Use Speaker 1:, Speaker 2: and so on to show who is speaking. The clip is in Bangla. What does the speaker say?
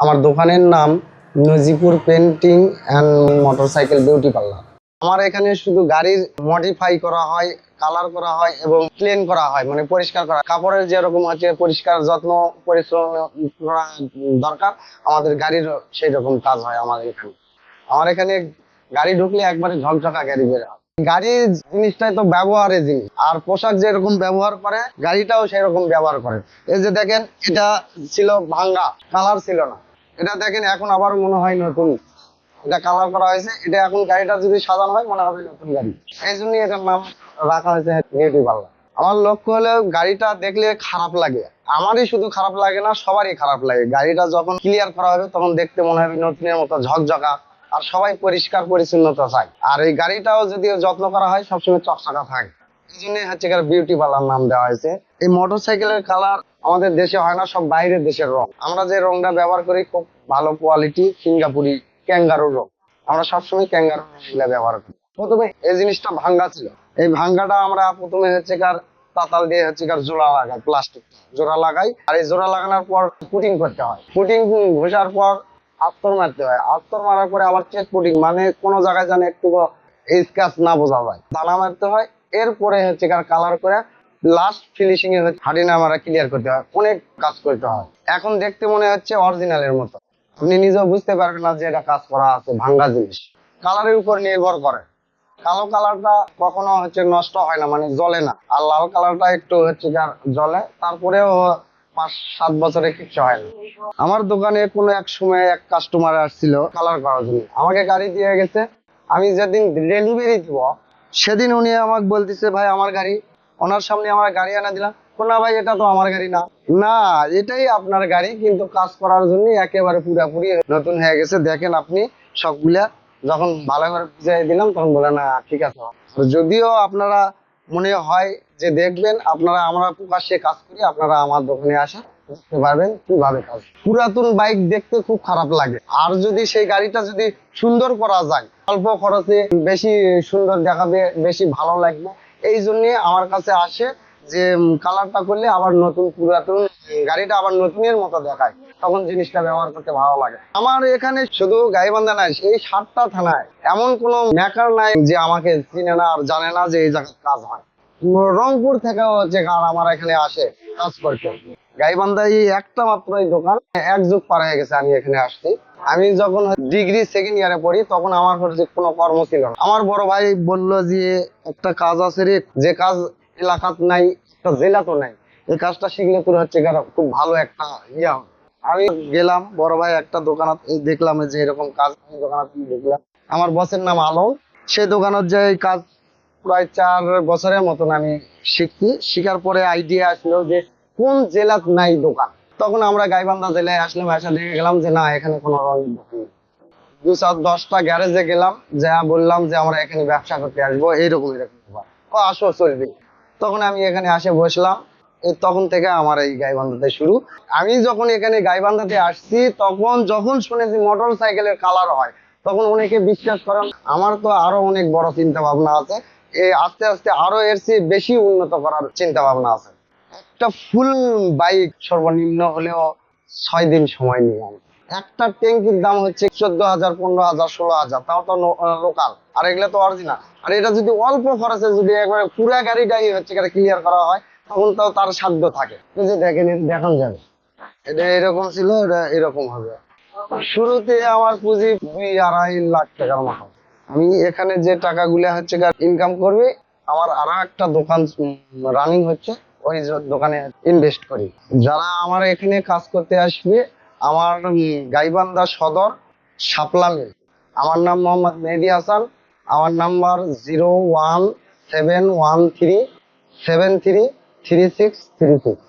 Speaker 1: আমার দোকানের নাম Nazipur painting and motorcycle beauty parlour. আমার এখানে শুধু গাড়ির মডিফাই করা হয় কালার করা হয় এবং ক্লিন করা হয় মানে পরিষ্কার করা। কাপড়ের যেরকম হচ্ছে পরিষ্কার যত্ন, পরিশ্রম করা দরকার, আমাদের গাড়ির সেই রকম কাজ হয় আমার এখানে। আমার এখানে গাড়ি ঢুকলে একবারে ঝকঝকা গাড়ি বের হয়। গাড়ির জিনিসটাই তো ব্যবহারের জিনিস, আর পোশাক যেরকম ব্যবহার করে, গাড়িটাও সেরকম ব্যবহার করে। এই যে দেখেন, এটা ছিল ভাঙ্গা কালার ছিল না। এটা দেখেন, এখন আবার মনে হয় নতুন। এটা কালার করা হয়েছে। এটা এখন গাড়িটা যদি সাজানো হয়, মনে হবে নতুন গাড়ি। এই জন্যই এটার নাম রাখা হয়েছে বিউটি পার্লার আমার লক্ষ্য হলো গাড়িটা দেখলে খারাপ লাগে। আমারই শুধু খারাপ লাগে না, সবারই খারাপ লাগে। গাড়িটা যখন ক্লিয়ার করা হবে, তখন দেখতে মনে হবে নতুনের মতো ঝকঝকা আর সবাই পরিষ্কার, পরিচ্ছন্নতা চায়। আর এই গাড়িটাও যদি যত্ন করা হয়, সবসময় চকচকা থাকে। এই জন্য হচ্ছে বিউটি পার্লার নাম দেওয়া হয়েছে। এই মোটর সাইকেলের কালার আমাদের দেশে হয় না, সব বাইরের দেশের রং। আমরা যে রংটা ব্যবহার করি, খুব ভালো কোয়ালিটি সিঙ্গাপুরি ক্যাঙ্গারুর রং। আমরা সবসময় ক্যাঙ্গারু রংগুলা ব্যবহার করি। প্রথমে এই জিনিসটা ভাঙ্গা ছিল। এই ভাঙ্গাটা আমরা প্রথমে হচ্ছে কার তাতাল দিয়ে হচ্ছে কার জোড়া লাগাই প্লাস্টিক জোড়া লাগাই, আর এই জোড়া লাগানোর পর পুটিং করতে হয়। পুটিং ঘষার পর আস্তর মারতে হয়। আস্তর মারার পরে আবার চেক পুটিং মানে কোনো জায়গায় যেন একটু স্ক্যাচ না বোঝা যায়। দানা মারতে হয়। এরপরে হচ্ছে কার কালার করে লাস্ট ফিনিশিং এ হচ্ছে হাড়ি নামারা ক্লিয়ার করতে হয়। অনেক কাজ করতে হয়। এখন দেখতে মনে হচ্ছে অরিজিনালের মতো। আপনি নিজেও বুঝতে পারবেন না যে এটা কাজ করা আছে, ভাঙ্গা জিনিস। কালারের উপর নির্ভর করে। কালো কালারটা কখনো হচ্ছে নষ্ট হয় না মানে জ্বলে না। আর লাল কালারটা একটু হচ্ছে যার জ্বলে, তারপরেও পাঁচ, সাত বছরে কিচ্ছু হয় না। আমার দোকানে কোনো এক সময় এক কাস্টমার আসছিল কালার করার জন্য। আমাকে গাড়ি দিয়ে গেছে। আমি যেদিন ডেলিভারি দিব, সেদিন উনি আমাকে বলতেছে, ভাই, আমার গাড়ি ওনার সামনে আমার গাড়ি আনা দিলাম। "ও না ভাই, এটা তো আমার গাড়ি না। না, এটাই আপনার গাড়ি, কিন্তু কাজ করার জন্য একেবারে পুরাপুরি নতুন হয়ে গেছে। দেখেন আপনি সবগুলা, যখন ভালো করে বুঝাই দিলাম, তখন বলে না, ঠিক আছে। যদিও আপনারা মনে হয় যে দেখবেন, আপনারা, আমরা প্রকাশ্যে কাজ করি, আপনারা আমার দোকানে আসেন, বুঝতে পারবেন কীভাবে কাজ। পুরাতন বাইক দেখতে খুব খারাপ লাগে। আর যদি সেই গাড়িটা যদি সুন্দর করা যায়, অল্প খরচে বেশি সুন্দর দেখাবে, বেশি ভালো লাগবে। এই জন্যে আমার কাছে আসে যে কালারটা করলে আবার নতুন পুরাতন গাড়িটা আবার নতুনের মতো দেখায়। তখন জিনিসটা ব্যবহার করতে ভালো লাগে। আমার এখানে শুধু গাইবান্ধা নাই, এই সাতটা থানায় এমন কোনো মেকার নাই যে আমাকে চিনে না আর জানে না যে এই জায়গায় কাজ হয়। রংপুর থেকেও হচ্ছে কার আমার এখানে আসে কাজ করতে। গাইবান্ধায় এই একটা মাত্র দোকান। এক যুগ পার হয়ে গেছে আমি এখানে আসছি। আমি যখন ডিগ্রি সেকেন্ড ইয়ারে পড়ি, তখন আমার কোনো কর্ম ছিল না। আমার বড় ভাই বলল যে, একটা কাজ আছে রে, যে কাজ এলাকাত নাই জেলা তো নাই। এই কাজটা শিখলে তোর হচ্ছে খুব ভালো একটা ইয়া আমি গেলাম, বড় ভাই একটা দোকানত দেখলাম যে এরকম কাজ আমি দোকানত দেখলাম। আমার বসের নাম আলম। সেই দোকানত যে কাজ প্রায় চার বছরের মতন আমি শিখছি। শিখার পরে আইডিয়া আসলো যে কোন জেলাত নাই দোকান? তখন আমরা গাইবান্ধা জেলায় আসলাম এসে দেখে গেলাম যে না, এখানে কোনো রঙের দোকান দু চার দশটা গ্যারেজে গেলাম, যা বললাম যে আমরা এখানে ব্যবসা করতে আসব, এইরকম এরকম ও আসো তখন আমি এখানে আসে বসলাম। তখন থেকে আমার এই গাইবান্ধাতে শুরু। আমি যখন এখানে গাইবান্ধাতে আসছি, তখন যখন শুনেছি মোটর সাইকেলের কালার হয়, তখন অনেকে বিশ্বাস করেন, আমার তো আরও অনেক বড় চিন্তা ভাবনা আছে। এই আস্তে আস্তে আরও এর চেয়ে বেশি উন্নত করার চিন্তা ভাবনা আছে। একটা ফুল বাইক সর্বনিম্ন হলেও ছয় দিন সময় নিয়ে একটা ট্যাঙ্কির দাম হচ্ছে চোদ্দ হাজার, পনেরো হাজার, ষোলো হাজার, তাও তো লোকাল আর এগুলো তো অরিজিনাল আর এটা যদি অল্প খরচে যদি একবারে পুরা গাড়িটাই হচ্ছে ক্লিয়ার করা হয়, তখন তো তার সাধ্য থাকে। দেখেন দেখানো যাবে এটা এরকম ছিল, এটা এরকম হবে। শুরুতে আমার পুঁজি দুই আড়াই লাখ টাকার মতো। আমি এখানে যে টাকাগুলো হচ্ছে ইনকাম করবে, আমার আরও একটা দোকান রানিং হচ্ছে। ওই দোকানে ইনভেস্ট করি। যারা আমার এখানে কাজ করতে আসবে, আমার গাইবান্ধা সদর শাপলা মিল আমার নাম মোহাম্মদ মেহেদি হাসান, আমার number zero one seven one three seven three three six three six